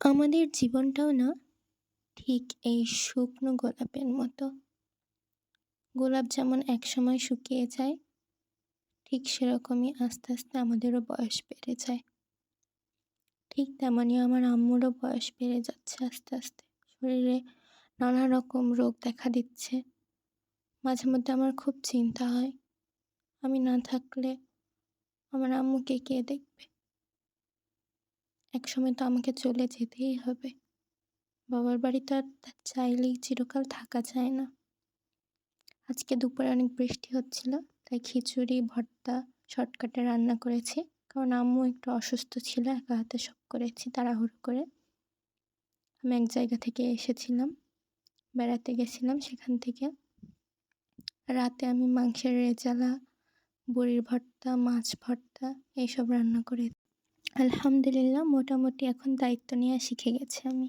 আমাদের জীবনটাও না ঠিক এই শুকনো গোলাপের মতো। গোলাপ যেমন একসময় শুকিয়ে যায়, ঠিক সেরকমই আস্তে আস্তে আমাদেরও বয়স বেড়ে যায়। ঠিক তেমনই আমার আম্মুরও বয়স বেড়ে যাচ্ছে আস্তে আস্তে। শরীরে নানা রকম রোগ দেখা দিচ্ছে। মাঝে মধ্যে আমার খুব চিন্তা হয়। আমি না থাকলে আমার আম্মুকে কে দেখবে? একসময় তো আমাকে চলে যেতেই হবে। বাবার বাড়ি তো আর চাইলেই চিরকাল থাকা যায় না। আজকে দুপুরে অনেক বৃষ্টি হচ্ছিল, তাই খিচুড়ি, ভর্তা, শর্টকাটে রান্না করেছি। কারণ আম্মু একটু অসুস্থ ছিল, একা হাতে সব করেছি তাড়াহুড়ো করে। আমি এক জায়গা থেকে এসেছিলাম, বেড়াতে গেছিলাম সেখান থেকে। রাতে আমি মাংসের রেজালা, বড়ির ভর্তা, মাছ ভর্তা, এইসব রান্না করে আলহামদুলিল্লাহ মোটামুটি এখন দায়িত্ব নেওয়া শিখে গেছি আমি।